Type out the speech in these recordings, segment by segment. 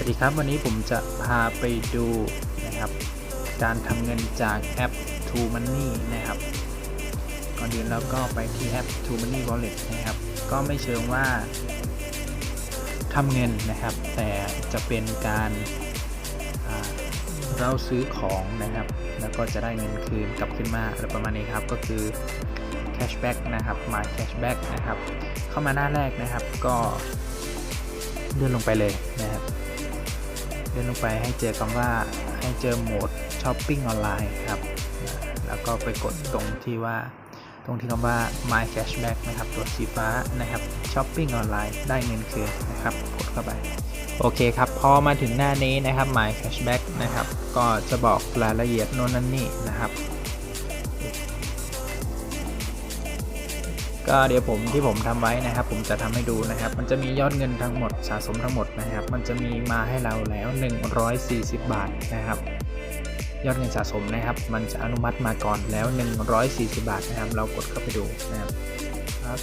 วัสดีครับ วันนี้ผมจะพาไปดูนะครับการทำเงินจากแอป To Money นะครับ ก่อนอื่นแล้วก็ไปที่แอป To Money Wallet นะครับ ก็ไม่เชิงว่าทำเงินนะครับ แต่จะเป็นการาเราซื้อของนะครับ แล้วก็จะได้เงินคืนกลับขึ้นมาอะไรประมาณนี้ครับ ก็คือ cashback นะครับ my cashback นะครับ เข้ามาหน้าแรกนะครับ ก็เลื่อนลงไปเลยนะครับ เลื่อนลงไปให้เจอคำว่าให้เจอโหมดช้อปปิ้งออนไลน์ครับ แล้วก็ไปกดตรงที่ว่า ตรงที่คำว่า my cashback นะครับ ตัวสีฟ้านะครับช้อปปิ้งออนไลน์ได้เงินคืนนะครับ กดเข้าไป โอเคครับ พอมาถึงหน้านี้นะครับ my cashback นะครับ ก็จะบอกรายละเอียดโน่นนั่นนี่นะครับ ก็เดี๋ยวผมที่ผมทำไว้นะครับ ผมจะทำให้ดูนะครับ มันจะมียอดเงินทั้งหมดสะสมทั้งหมดนะครับ มันจะมีมาให้เราแล้ว 140 บาทนะครับยอดเงินสะสมนะครับ มันจะอนุมัติมาก่อนแล้ว 140 บาทนะครับ เรากดเข้าไปดูนะครับครับ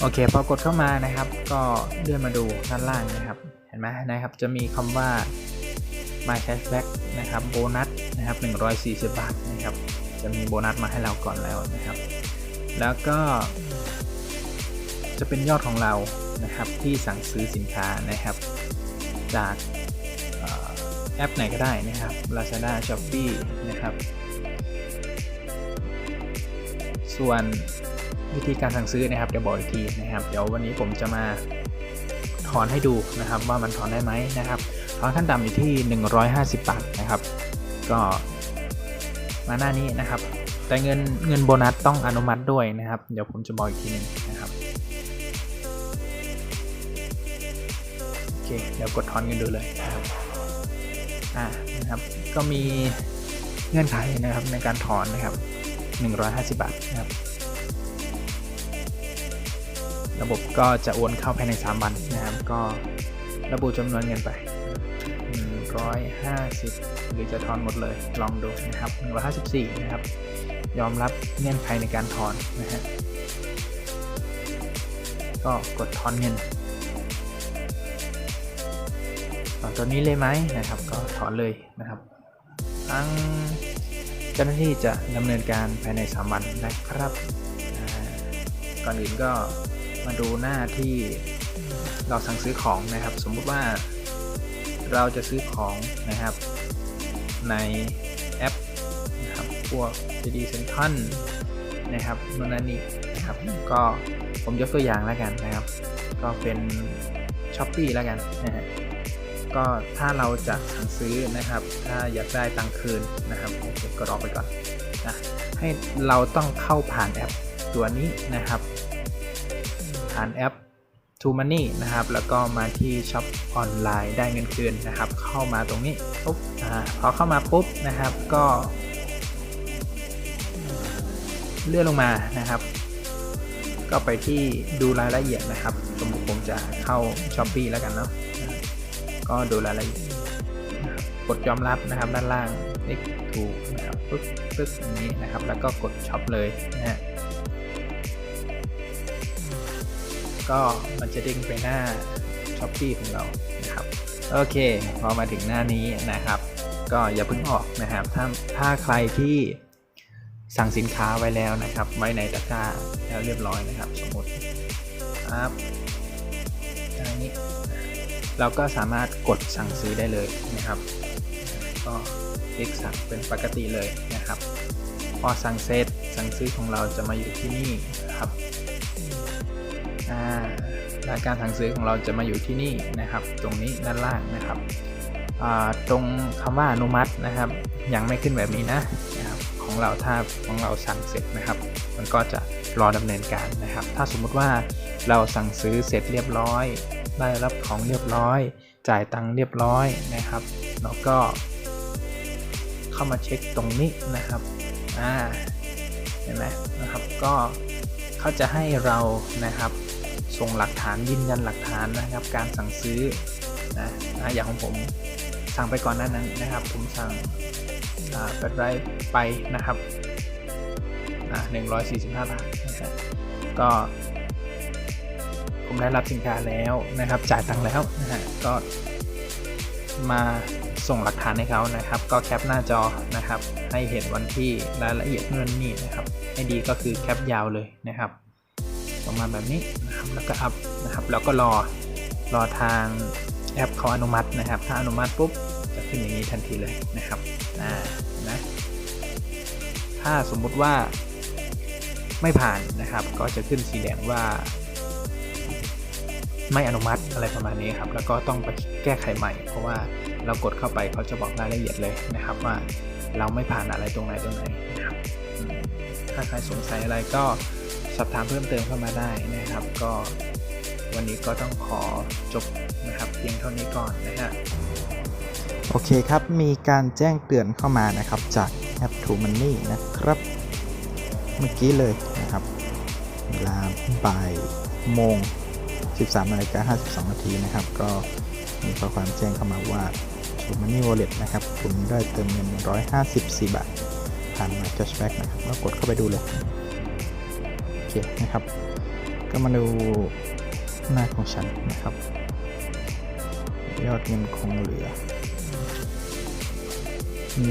โอเค พอกดเข้ามานะครับ ก็เลื่อนมาดูด้านล่างนะครับ เห็นไหมนะครับ จะมีคำว่า my cashback นะครับ โบนัสนะครับ 140 บาทนะครับ จะมีโบนัสมาให้เราก่อนแล้วนะครับ แล้วก็ จะเป็นยอดของเรานะครับที่สั่งซื้อสินค้านะครับ จากออแอปไหนก็ได้นะครับ Lazada Shopee นะครับ ส่วนวิธีการสั่งซื้อนะครับเดี๋ยวบอกอีกทีนะครับ เดี๋ยววันนี้ผมจะมาถอนให้ดูนะครับว่ามันถอนได้ไหมนะครับถอนขั้นต่ำอยู่ที่ 150 บาทนะครับ ก็ มาหน้านี้นะครับ แต่เงินเงินโบนัสต้องอนุมัติด้วยนะครับ เดี๋ยวผมจะบอกอีกทีหนึ่งนะครับโอเคเดี๋ยวกดถอนเงินดูเลยนะครับอ่านะครับ ก็มีเงื่อนไขนะครับในการถอนนะครับ 150 บาทนะครับ ระบบก็จะโอนเข้าภายใน 3 วันนะครับ ก็ระบุจำนวนเงินไป 150 หรือจะถอนหมดเลย ลองดูนะครับ 154 นะครับ ยอมรับเงื่อนไขในการถอนนะฮะ ก็กดถอนเงินถอนตัวนี้เลยไหมนะครับ ก็ถอนเลยนะครับทั้งเจ้าหน้าที่จะดำเนินการภายใน 3 วันนะครับ ก่อนอื่นก็มาดูหน้าที่เราสั่งซื้อของนะครับ สมมุติว่า เราจะซื้อของนะครับ ในแอปนะครับพวก JD Central นะครับน่นนั่นนี่นะครับก็ผมยกตัวอย่างแล้วกันนะครับ ก็เป็น s h อ p e e แล้วกันนะฮะก็ถ้าเราจะสั่งซื้อนะครับ ถ้าอยากได้ตังค์คืนนะครับโอเคก็รอไปก่อนนะให้เราต้องเข้าผ่านแอปตัวนี้นะครับ ผ่านแอป To Money นะครับ แล้วก็มาที่ช็อปออนไลน์ได้เงินคืนนะครับ เข้ามาตรงนี้ปุ๊บอ่าพอเข้ามาปุ๊บนะครับก็ เลื่อนลงมานะครับ ก็ไปที่ดูรายละเอียดนะครับสมมติผมจะเข้า s h อ p e e แล้วกันเนาะก็ดูรายละเอียดกดยอมรับนะครับด้านล่างเลขถูกนะครับปึ๊บปึ๊บอย่างนี้นะครับ แล้วก็กดช็อปเลยนะฮะ ก็มันจะด้งไปหน้า s h อ p e e ของเรานะครับโอเค พอมาถึงหน้านี้นะครับ ก็อย่าเพิ่งออกนะครับ ถ้าถ้าใครที่สั่งสินค้าไว้แล้วนะครับ ไว้ในตะกร้าแล้วเรียบร้อยนะครับ สมมติครับอันนี้เราก็สามารถกดสั่งซื้อได้เลยนะครับ ก็คลิกสั่งเป็นปกติเลยนะครับ พอสั่งเสร็จสั่งซื้อของเราจะมาอยู่ที่นี่นะครับ รายการสั่งซื้อของเราจะมาอยู่ที่นี่นะครับ ตรงนี้ด้านล่างนะครับตรงคำว่าอนุมัตินะครับ ยังไม่ขึ้นแบบนี้นะของเราถ้าของเราสั่งเสร็จนะครับ มันก็จะรอดำเนินการนะครับ ถ้าสมมุติว่าเราสั่งซื้อเสร็จเรียบร้อย ได้รับของเรียบร้อย จ่ายตังค์เรียบร้อยนะครับแล้วก็ เข้ามาเช็คตรงนี้นะครับอ่าเห็นไหมนะครับก็เขาจะให้เรานะครับ ส่งหลักฐานยืนยันหลักฐานนะครับ การสั่งซื้อนะนะอย่างของผมสั่งไปก่อนหน้านั้นนะครับ ผมสั่งแบตไรไปนะครับอ่า145บาทนะครับก็ผมได้รับสินค้าแล้วนะครับ จ่ายตังค์แล้วนะฮะก็มาส่งหลักฐานให้เขานะครับ ก็แคปหน้าจอนะครับ ให้เห็นวันที่รายละเอียดเงินนี่นะครับให้ดีก็คือแคปยาวเลยนะครับประมาณแบบนี้น แล้วก็อัพนะครับแล้วก็รอรอทางแอปเขาอนุมัตินะครับ ถ้าอนุมัติปุ๊บจะขึ้นอย่างนี้ทันทีเลยนะครับอ่านะถ้าสมมุติว่าไม่ผ่านนะครับ ก็จะขึ้นสีแดงว่า ไม่อนุมัติอะไรประมาณนี้ครับ แล้วก็ต้องไปแก้ไขใหม่ เพราะว่าเรากดเข้าไปเขาจะบอกรายละเอียดเลยนะครับว่าเราไม่ผ่านอะไรตรงไหนตรงไหนนะครับถ้าใครสงสัยอะไรก็ สอบถามเพิ่มเติมเข้ามาได้นะครับ ก็วันนี้ก็ต้องขอจบนะครับเพียงเท่านี้ก่อนนะฮะโอเคครับ มีการแจ้งเตือนเข้ามานะครับจากแอป True Money นะครับ เมื่อกี้เลยนะครับ เวลาบ่ายโมง 13นาฬิกา52นาทีนะครับ ก็มีข้อความแจ้งเข้ามาว่า True Money Wallet นะครับ คุณได้เติมเงิน 154 บาท ผ่านมา Cashback นะครับก็กดเข้าไปดูเลย นะครับ ก็มาดูหน้าของฉันนะครับ ยอดเงินคงเหลือ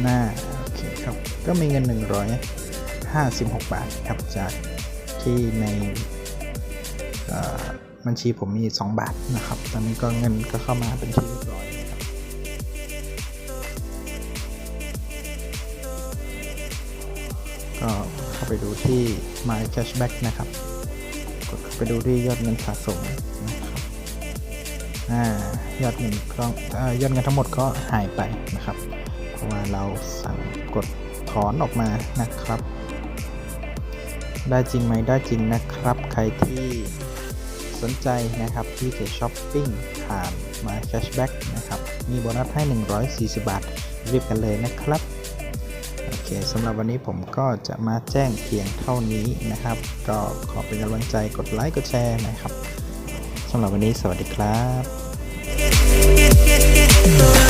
หน้าโอเคครับ ก็มีเงิน 156 บาทครับจากที่ในบัญชีผมมี 2 บาทนะครับ ตอนนี้ก็เงินก็เข้ามาเป็นที่เรียบร้อยนะครับก็ เข้าไปดูที่ My Cashback นะครับ กดเข้าไปดูที่ยอดเงินสะสมนะครับอ่ายอดเงินก็เอ่อยอดเงินทั้งหมดก็หายไปนะครับ เพราะว่าเราสั่งกดถอนออกมานะครับ ได้จริงไหมได้จริงนะครับ ใครที่สนใจนะครับที่จะช้อปปิ้งผ่านมา Cashback นะครับ มีโบนัสให้ 140 บาท รีบกันเลยนะครับ เคสำหรับวันนี้ผมก็จะมาแจ้งเพียงเท่านี้นะครับ ก็ขอเป็นกำลังใจกดไลค์กดแชร์นะครับสำหรับวันนี้สวัสดีครับ